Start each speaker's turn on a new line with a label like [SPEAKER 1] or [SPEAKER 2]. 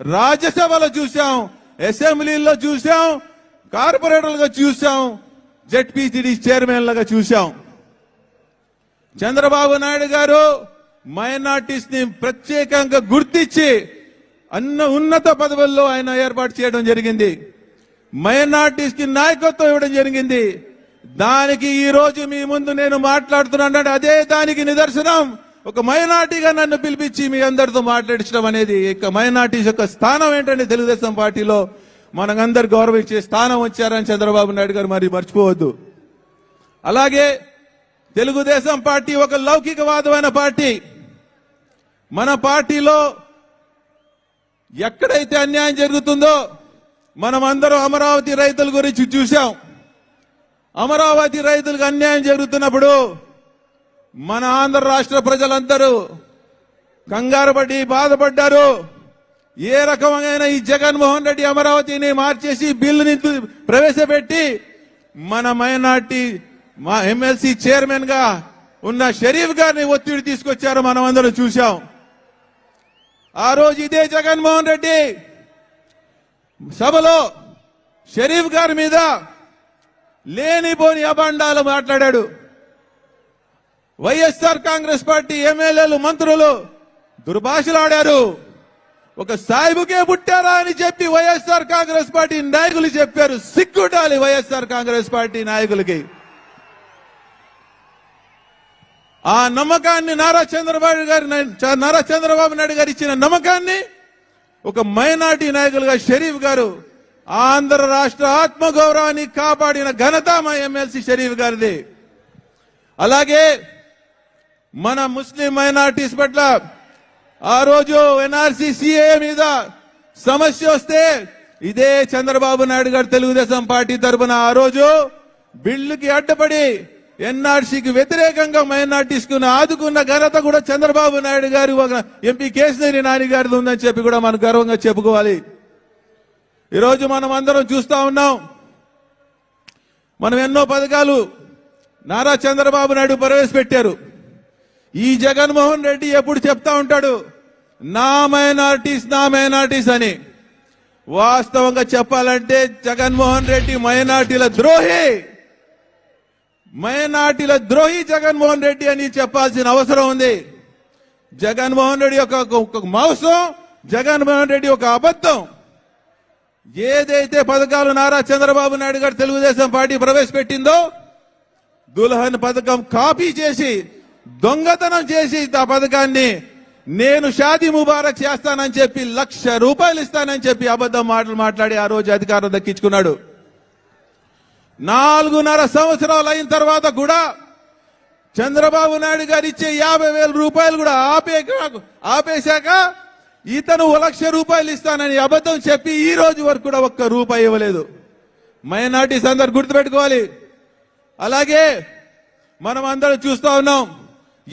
[SPEAKER 1] రాజ్యసభలో చూసాం అసెంబ్లీలో చూసాం కార్పొరేటర్లుగా చూసాం జెడ్పీసీడీ చైర్మన్లుగా చూసాం చంద్రబాబు నాయుడు గారు మైనార్టీస్ని ప్రత్యేకంగా గుర్తించి అన్న ఉన్నత పదవుల్లో ఆయన ఏర్పాటు చేయడం జరిగింది. మైనార్టీస్కి నాయకత్వం ఇవ్వడం జరిగింది. దానికి ఈ రోజు మీ ముందు నేను మాట్లాడుతున్నాను అదే దానికి నిదర్శనం. ఒక మైనార్టీగా నన్ను పిలిపించి మీ అందరితో మాట్లాడించడం అనేది ఇక మైనార్టీస్ యొక్క స్థానం ఏంటంటే తెలుగుదేశం పార్టీలో మనకందరు గౌరవించే స్థానం వచ్చారని చంద్రబాబు నాయుడు గారు మరి మర్చిపోవద్దు. అలాగే తెలుగుదేశం పార్టీ ఒక లౌకికవాదమైన పార్టీ. మన పార్టీలో ఎక్కడైతే అన్యాయం జరుగుతుందో మనం అందరం అమరావతి రైతుల గురించి చూశాం. అమరావతి రైతులకు అన్యాయం జరుగుతున్నప్పుడు మన ఆంధ్ర రాష్ట్ర ప్రజలందరూ కంగారు పడి బాధపడ్డారు. ఏ రకమైన ఈ జగన్మోహన్ రెడ్డి అమరావతిని మార్చేసి బిల్లుని ప్రవేశపెట్టి మన మైనార్టీ మా ఎమ్మెల్సీ చైర్మన్గా ఉన్న షరీఫ్ గారిని ఒత్తిడి తీసుకొచ్చారు మనం అందరం చూశాం. ఆ రోజు ఇదే జగన్మోహన్ రెడ్డి సభలో షరీఫ్ గారి మీద లేనిపోని అభాండాలు మాట్లాడాడు. వైఎస్ఆర్ కాంగ్రెస్ పార్టీ ఎమ్మెల్యేలు మంత్రులు దుర్భాషలాడారు. ఒక సాయిబుకే పుట్టారా అని చెప్పి వైఎస్ఆర్ కాంగ్రెస్ పార్టీ నాయకులు చెప్పారు. సిగ్గుటాలి వైఎస్ఆర్ కాంగ్రెస్ పార్టీ నాయకులకి. ఆ నమ్మకాన్ని నారా చంద్రబాబు గారి నారా చంద్రబాబు నాయుడు గారు ఇచ్చిన నమ్మకాన్ని ఒక మైనార్టీ నాయకులుగా షరీఫ్ గారు ఆంధ్ర రాష్ట్ర ఆత్మగౌరవాన్ని కాపాడిన ఘనత మా ఎమ్మెల్సీ షరీఫ్ గారిది. అలాగే మన ముస్లిం మైనార్టీస్ పట్ల ఆ రోజు ఎన్ఆర్సీ సిఏ మీద సమస్య వస్తే ఇదే చంద్రబాబు నాయుడు గారు తెలుగుదేశం పార్టీ తరపున ఆ రోజు బిల్లుకి అడ్డపడి ఎన్ఆర్సీకి వ్యతిరేకంగా మైనార్టీస్కు ఆదుకున్న ఘనత కూడా చంద్రబాబు నాయుడు గారు ఒక ఎంపీ కేసినేని నాని గారిది ఉందని చెప్పి కూడా మనం గర్వంగా చెప్పుకోవాలి. ఈరోజు మనం అందరం చూస్తా ఉన్నాం. మనం ఎన్నో పథకాలు నారా చంద్రబాబు నాయుడు ప్రవేశపెట్టారు. ఈ జగన్మోహన్ రెడ్డి ఎప్పుడు చెప్తా ఉంటాడు నా మైనార్టీస్ నా మైనార్టీస్ అని. వాస్తవంగా చెప్పాలంటే జగన్మోహన్ రెడ్డి మైనార్టీల ద్రోహి. మైనార్టీల ద్రోహి జగన్మోహన్ రెడ్డి అని చెప్పాల్సిన అవసరం ఉంది. జగన్మోహన్ రెడ్డి యొక్క ఒక జగన్మోహన్ రెడ్డి ఒక అబద్ధం. ఏదైతే పథకాలు నారా చంద్రబాబు నాయుడు గారు తెలుగుదేశం పార్టీ ప్రవేశపెట్టిందో దుల్హన్ పథకం కాపీ చేసి దొంగతనం చేసి ఆ పథకాన్ని నేను షాదీ ముబారక్ చేస్తానని చెప్పి లక్ష రూపాయలు ఇస్తానని చెప్పి అబద్ధం మాటలు మాట్లాడి ఆ రోజు అధికారం దక్కించుకున్నాడు. నాలుగున్నర సంవత్సరాలు అయిన తర్వాత కూడా చంద్రబాబు నాయుడు గారు ఇచ్చే యాభై వేల రూపాయలు కూడా ఆపే ఆపేశాక ఇతను ఓ లక్ష రూపాయలు ఇస్తానని అబద్ధం చెప్పి ఈ రోజు వరకు కూడా ఒక్క రూపాయి ఇవ్వలేదు. మైనార్టీస్ అందరు గుర్తుపెట్టుకోవాలి. అలాగే మనం అందరం చూస్తా ఉన్నాం.